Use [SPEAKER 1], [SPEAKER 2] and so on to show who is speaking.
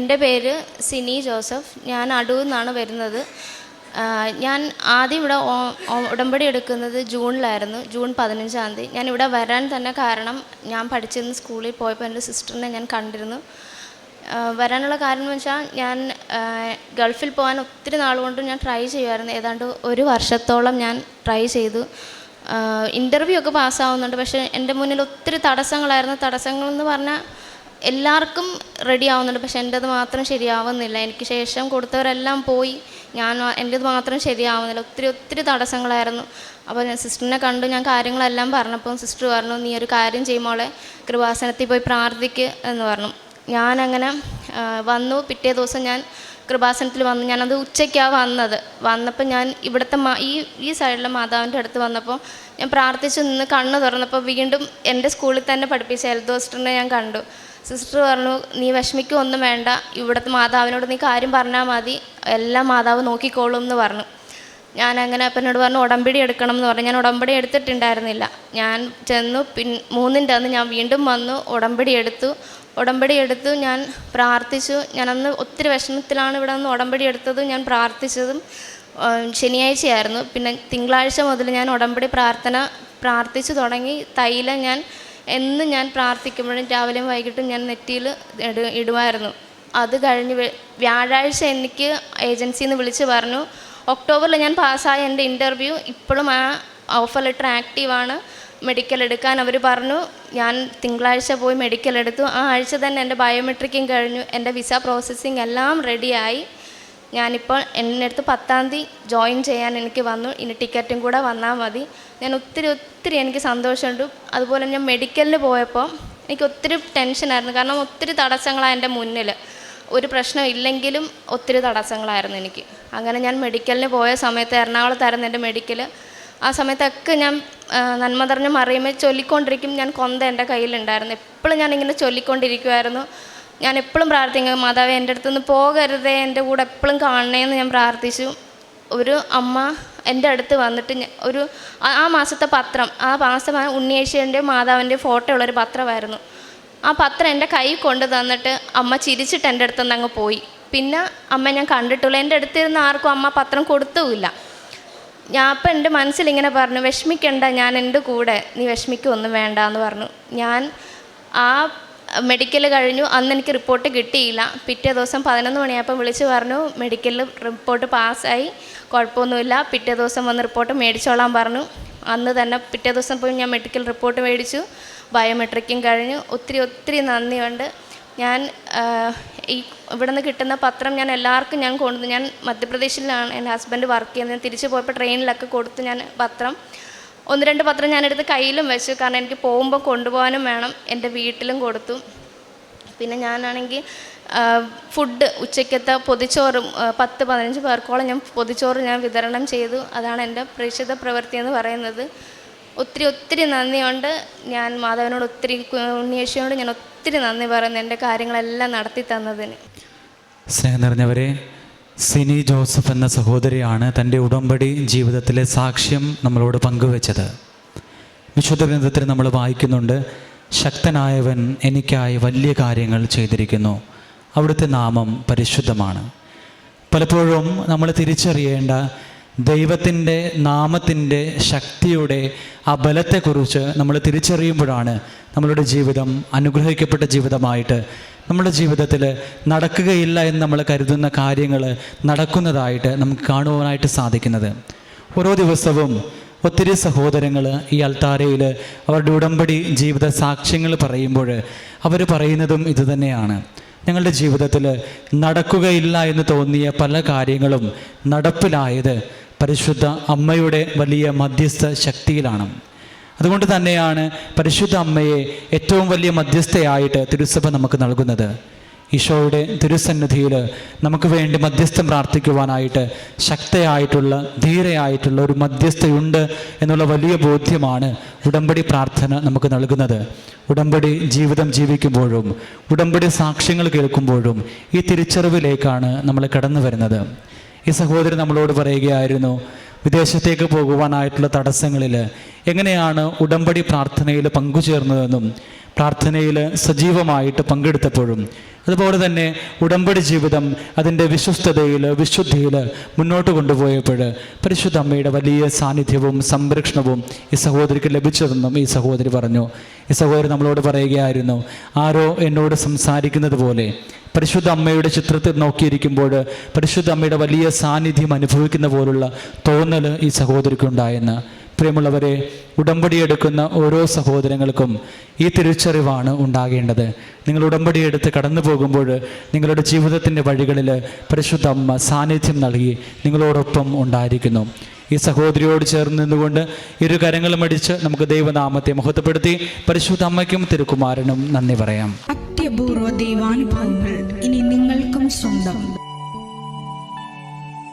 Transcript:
[SPEAKER 1] എന്റെ പേര് സിനി ജോസഫ്. ഞാൻ അടൂർ നിന്നാണ് വരുന്നത്. ഞാൻ ആദ്യം ഇവിടെ ഉടമ്പടി എടുക്കുന്നത് ജൂണിലായിരുന്നു ജൂൺ പതിനഞ്ചാം തീയതി. ഞാൻ ഇവിടെ വരാൻ തന്നെ കാരണം ഞാൻ പഠിച്ചിരുന്ന സ്കൂളിൽ പോയപ്പോൾ എന്റെ സിസ്റ്ററിനെ ഞാൻ കണ്ടിരുന്നു. വരാനുള്ള കാരണം എന്ന് വെച്ചാൽ ഞാൻ ഗൾഫിൽ പോകാൻ ഒത്തിരി നാളുകൊണ്ട് ഞാൻ ട്രൈ ചെയ്യുമായിരുന്നു. ഏതാണ്ട് ഒരു വർഷത്തോളം ഞാൻ ട്രൈ ചെയ്തു. ഇന്റർവ്യൂ ഒക്കെ പാസ്സാവുന്നുണ്ട് പക്ഷേ എന്റെ മുന്നിൽ ഒത്തിരി തടസ്സങ്ങളായിരുന്നു. തടസ്സങ്ങളെന്ന് പറഞ്ഞാൽ എല്ലാവർക്കും റെഡി ആവുന്നുണ്ട്. പക്ഷെ എന്റെത് മാത്രം ശരിയാവുന്നില്ല. എനിക്ക് ശേഷം കൊടുത്തവരെല്ലാം പോയി. ഞാൻ എന്റെത് മാത്രം ശരിയാവുന്നില്ല. ഒത്തിരി ഒത്തിരി തടസ്സങ്ങളായിരുന്നു. അപ്പോൾ ഞാൻ സിസ്റ്ററിനെ കണ്ടു. ഞാൻ കാര്യങ്ങളെല്ലാം പറഞ്ഞപ്പോൾ സിസ്റ്റർ പറഞ്ഞു നീ ഒരു കാര്യം ചെയ്യുമ്പോളെ കൃപാസനത്തിൽ പോയി പ്രാർത്ഥിക്ക് എന്ന് പറഞ്ഞു. ഞാനങ്ങനെ വന്നു. പിറ്റേ ദിവസം ഞാൻ കൃപാസനത്തിൽ വന്നു. ഞാനത് ഉച്ചയ്ക്കാണ് വന്നത്. വന്നപ്പോൾ ഞാൻ ഇവിടുത്തെ ഈ ഈ സൈഡിലെ മാതാവിന്റെ അടുത്ത് വന്നപ്പോൾ ഞാൻ പ്രാർത്ഥിച്ചു നിന്ന് കണ്ണ് തുറന്നപ്പോൾ വീണ്ടും എന്റെ സ്കൂളിൽ തന്നെ പഠിപ്പിച്ച ഹെൽത്ത് സിസ്റ്ററിനെ ഞാൻ കണ്ടു. സിസ്റ്റർ പറഞ്ഞു നീ വിഷമിക്കൊന്നും വേണ്ട. ഇവിടുത്തെ മാതാവിനോട് നീ കാര്യം പറഞ്ഞാൽ മതി. എല്ലാം മാതാവ് നോക്കിക്കോളും എന്ന് പറഞ്ഞു. ഞാൻ അങ്ങനെ അപ്പനോട് പറഞ്ഞു ഉടമ്പടി എടുക്കണം എന്ന് പറഞ്ഞു. ഞാൻ ഉടമ്പടി എടുത്തിട്ടുണ്ടായിരുന്നില്ല. ഞാൻ ചെന്നു പിൻ മൂന്നിന്റെ അന്ന് ഞാൻ വീണ്ടും വന്നു ഉടമ്പടി എടുത്തു. ഉടമ്പടി എടുത്തു ഞാൻ പ്രാർത്ഥിച്ചു. ഞാൻ അന്ന് ഒത്തിരി വിഷമത്തിലാണ് ഇവിടെ നിന്ന് ഉടമ്പടി എടുത്തതും ഞാൻ പ്രാർത്ഥിച്ചതും ശനിയാഴ്ചയായിരുന്നു. പിന്നെ തിങ്കളാഴ്ച മുതൽ ഞാൻ ഉടമ്പടി പ്രാർത്ഥന പ്രാർത്ഥിച്ചു തുടങ്ങി. തൈലം ഞാൻ എന്നും ഞാൻ പ്രാർത്ഥിക്കുമ്പോഴും രാവിലെയും വൈകിട്ടും ഞാൻ നെറ്റിയിൽ ഇട ഇടുമായിരുന്നു. അത് കഴിഞ്ഞ് വ്യാഴാഴ്ച എനിക്ക് ഏജൻസിയിൽ നിന്ന് വിളിച്ച് പറഞ്ഞു ഒക്ടോബറിൽ ഞാൻ പാസ്സായ എന്റെ ഇന്റർവ്യൂ ഇപ്പോഴും ആ ഓഫർ ലെറ്റർ ആക്റ്റീവാണ് മെഡിക്കൽ എടുക്കാൻ അവർ പറഞ്ഞു. ഞാൻ തിങ്കളാഴ്ച പോയി മെഡിക്കൽ എടുത്തു. ആ ആഴ്ച തന്നെ എന്റെ ബയോമെട്രിക്കും കഴിഞ്ഞു. എന്റെ വിസ പ്രോസസ്സിങ് എല്ലാം റെഡിയായി. ഞാനിപ്പോൾ എന്റെ അടുത്ത് പത്താം തീയതി ജോയിൻ ചെയ്യാൻ എനിക്ക് വന്നു. ഇനി ടിക്കറ്റും കൂടെ വന്നാൽ മതി. ഞാൻ ഒത്തിരി ഒത്തിരി എനിക്ക് സന്തോഷമുണ്ട്. അതുപോലെ ഞാൻ മെഡിക്കലിന് പോയപ്പോൾ എനിക്ക് ഒത്തിരി ടെൻഷനായിരുന്നു കാരണം ഒത്തിരി തടസ്സങ്ങളാണ് എന്റെ മുന്നിൽ. ഒരു പ്രശ്നം ഇല്ലെങ്കിലും ഒത്തിരി തടസ്സങ്ങളായിരുന്നു എനിക്ക്. അങ്ങനെ ഞാൻ മെഡിക്കലിന് പോയ സമയത്ത് എറണാകുളത്തായിരുന്നു എന്റെ മെഡിക്കൽ ആ സമയത്തൊക്കെ ഞാൻ നന്മ നിറഞ്ഞ മറിയുമ്പോൾ ചൊല്ലിക്കൊണ്ടിരിക്കും. ഞാൻ കൊന്ത എന്റെ കയ്യിലുണ്ടായിരുന്നു. എപ്പോഴും ഞാനിങ്ങനെ ചൊല്ലിക്കൊണ്ടിരിക്കുമായിരുന്നു ഞാൻ എപ്പോഴും പ്രാർത്ഥിക്കും മാതാവ് എന്റെ അടുത്തുനിന്ന് പോകരുതേ എന്റെ കൂടെ എപ്പോഴും കാണണേന്ന് ഞാൻ പ്രാർത്ഥിച്ചു. ഒരു അമ്മ എന്റെ അടുത്ത് വന്നിട്ട് ഒരു ആ- മാസത്തെ പത്രം ആ മാസം ഉണ്ണിയേശ്വരന്റെ മാതാവിന്റെ ഫോട്ടോ ഉള്ളൊരു പത്രമായിരുന്നു. ആ പത്രം എന്റെ കൈ കൊണ്ടു തന്നിട്ട് അമ്മ ചിരിച്ചിട്ട് എന്റെ അടുത്ത് അങ്ങ് പോയി. പിന്നെ അമ്മ ഞാൻ കണ്ടിട്ടുള്ളൂ എന്റെ അടുത്തിരുന്ന് ആർക്കും അമ്മ പത്രം കൊടുത്തുമില്ല. ഞാൻ അപ്പം എന്റെ മനസ്സിലിങ്ങനെ പറഞ്ഞു വിഷമിക്കണ്ട ഞാൻ എന്റെ കൂടെ നീ വിഷമിക്കൊന്നും വേണ്ട എന്ന് പറഞ്ഞു. ഞാൻ ആ മെഡിക്കൽ കഴിഞ്ഞു. അന്ന് എനിക്ക് റിപ്പോർട്ട് കിട്ടിയില്ല. പിറ്റേ ദിവസം പതിനൊന്ന് മണിയായപ്പോൾ വിളിച്ച് പറഞ്ഞു മെഡിക്കലിൽ റിപ്പോർട്ട് പാസ്സായി കുഴപ്പമൊന്നുമില്ല. പിറ്റേ ദിവസം വന്ന് റിപ്പോർട്ട് മേടിച്ചോളാൻ പറഞ്ഞു. അന്ന് തന്നെ പിറ്റേ ദിവസം പോയി ഞാൻ മെഡിക്കൽ റിപ്പോർട്ട് മേടിച്ചു. ബയോമെട്രിക്കും കഴിഞ്ഞു. ഒത്തിരി ഒത്തിരി നന്ദിയുണ്ട്. ഞാൻ ഈ ഇവിടെ നിന്ന് കിട്ടുന്ന പത്രം ഞാൻ എല്ലാവർക്കും ഞാൻ കൊണ്ടു ഞാൻ മധ്യപ്രദേശിലാണ്. എന്റെ ഹസ്ബൻഡ് വർക്ക് ചെയ്യുന്നത്. തിരിച്ചു പോയപ്പോൾ ട്രെയിനിലൊക്കെ കൊടുത്തു ഞാൻ പത്രം ഒന്ന് രണ്ട് പത്രം ഞാൻ എടുത്ത് കയ്യിലും വെച്ചു. കാരണം എനിക്ക് പോകുമ്പോൾ കൊണ്ടുപോകാനും വേണം. എന്റെ വീട്ടിലും കൊടുത്തു. പിന്നെ ഞാനാണെങ്കിൽ ഫുഡ് ഉച്ചയ്ക്കത്തെ പൊതിച്ചോറും പത്ത് പതിനഞ്ച് പേർക്കോളം ഞാൻ പൊതിച്ചോറ് ഞാൻ വിതരണം ചെയ്തു. അതാണ് എന്റെ പ്രേക്ഷിത പ്രവൃത്തി എന്ന് പറയുന്നത്. ഒത്തിരി ഒത്തിരി നന്ദിയുണ്ട്. ഞാൻ മാധവനോട് ഒത്തിരി ഉണ്ണിയേശിയോട് ഞാൻ ഒത്തിരി നന്ദി പറയുന്നു എന്റെ കാര്യങ്ങളെല്ലാം നടത്തി തന്നതിന്.
[SPEAKER 2] സ്നേഹം നിറഞ്ഞവരെ സിനി ജോസഫ് എന്ന സഹോദരിയാണ് തന്റെ ഉടമ്പടി ജീവിതത്തിലെ സാക്ഷ്യം നമ്മളോട് പങ്കുവച്ചത്. വിശുദ്ധ ഗ്രന്ഥത്തിൽ നമ്മൾ വായിക്കുന്നുണ്ട് ശക്തനായവൻ എനിക്കായി വലിയ കാര്യങ്ങൾ ചെയ്തിരിക്കുന്നു. അവിടുത്തെ നാമം പരിശുദ്ധമാണ്. പലപ്പോഴും നമ്മൾ തിരിച്ചറിയേണ്ട ദൈവത്തിന്റെ നാമത്തിന്റെ ശക്തിയുടെ ആ ബലത്തെക്കുറിച്ച് നമ്മൾ തിരിച്ചറിയുമ്പോഴാണ് നമ്മളുടെ ജീവിതം അനുഗ്രഹിക്കപ്പെട്ട ജീവിതമായിട്ട് നമ്മുടെ ജീവിതത്തിൽ നടക്കുകയില്ല എന്ന് നമ്മൾ കരുതുന്ന കാര്യങ്ങൾ നടക്കുന്നതായിട്ട് നമുക്ക് കാണുവാനായിട്ട് സാധിക്കുന്നത്. ഓരോ ദിവസവും ഒത്തിരി സഹോദരങ്ങൾ ഈ അൽത്താരയിൽ അവരുടെ ഉടമ്പടി ജീവിത സാക്ഷ്യങ്ങൾ പറയുമ്പോൾ അവർ പറയുന്നതും ഇതുതന്നെയാണ്. ഞങ്ങളുടെ ജീവിതത്തിൽ നടക്കുകയില്ല എന്ന് തോന്നിയ പല കാര്യങ്ങളും നടപ്പിലായത് പരിശുദ്ധ അമ്മയുടെ വലിയ മധ്യസ്ഥ ശക്തിയിലാണ്. അതുകൊണ്ട് തന്നെയാണ് പരിശുദ്ധ അമ്മയെ ഏറ്റവും വലിയ മധ്യസ്ഥയായിട്ട് തിരുസഭ നമുക്ക് നൽകുന്നത്. ഈശോയുടെ തിരുസന്നിധിയിൽ നമുക്ക് വേണ്ടി മധ്യസ്ഥം പ്രാർത്ഥിക്കുവാനായിട്ട് ശക്തയായിട്ടുള്ള ധീരയായിട്ടുള്ള ഒരു മധ്യസ്ഥയുണ്ട് എന്നുള്ള വലിയ ബോധ്യമാണ് ഉടമ്പടി പ്രാർത്ഥന നമുക്ക് നൽകുന്നത്. ഉടമ്പടി ജീവിതം ജീവിക്കുമ്പോഴും ഉടമ്പടി സാക്ഷ്യങ്ങൾ കേൾക്കുമ്പോഴും ഈ തിരിച്ചറിവിലേക്കാണ് നമ്മൾ കടന്നു വരുന്നത് ഈ സഹോദരൻ നമ്മളോട് പറയുകയായിരുന്നു വിദേശത്തേക്ക് പോകുവാനായിട്ടുള്ള തടസ്സങ്ങളിൽ എങ്ങനെയാണ് ഉടമ്പടി പ്രാർത്ഥനയിൽ പങ്കുചേർന്നതെന്നും പ്രാർത്ഥനയിൽ സജീവമായിട്ട് പങ്കെടുത്തപ്പോഴും അതുപോലെ തന്നെ ഉടമ്പടി ജീവിതം അതിന്റെ വിശ്വസ്തതയിൽ വിശുദ്ധിയിൽ മുന്നോട്ട് കൊണ്ടുപോയപ്പോൾ പരിശുദ്ധ അമ്മയുടെ വലിയ സാന്നിധ്യവും സംരക്ഷണവും ഈ സഹോദരിക്ക് ലഭിച്ചതെന്നും ഈ സഹോദരി പറഞ്ഞു. ഈ സഹോദരി നമ്മളോട് പറയുകയായിരുന്നു ആരോ എന്നോട് സംസാരിക്കുന്നത് പോലെ പരിശുദ്ധ അമ്മയുടെ ചിത്രത്തിൽ നോക്കിയിരിക്കുമ്പോൾ പരിശുദ്ധ അമ്മയുടെ വലിയ സാന്നിധ്യം അനുഭവിക്കുന്ന പോലുള്ള തോന്നൽ ഈ സഹോദരിക്കുണ്ടായെന്ന് പ്രിയമുള്ളവരെ ഉടമ്പടി എടുക്കുന്ന ഓരോ സഹോദരങ്ങൾക്കും ഈ തിരിച്ചറിവാണ് ഉണ്ടാകേണ്ടത്. നിങ്ങൾ ഉടമ്പടി എടുത്ത് കടന്നു പോകുമ്പോൾ നിങ്ങളുടെ ജീവിതത്തിന്റെ വഴികളിൽ പരിശുദ്ധ അമ്മ സാന്നിധ്യം നൽകി നിങ്ങളോടൊപ്പം ഉണ്ടായിരിക്കുന്നു. ഈ സഹോദരിയോട് ചേർന്ന് നിന്നുകൊണ്ട് ഇരു കരങ്ങളും അടിച്ച് നമുക്ക് ദൈവനാമത്തെ മഹത്വപ്പെടുത്തി പരിശുദ്ധ അമ്മയ്ക്കും തിരുക്കുമാരനും നന്ദി പറയാം.
[SPEAKER 3] അത്യപൂർവ ദൈവാനുഭവങ്ങൾ ഇനി നിങ്ങൾക്കും സ്വന്തം.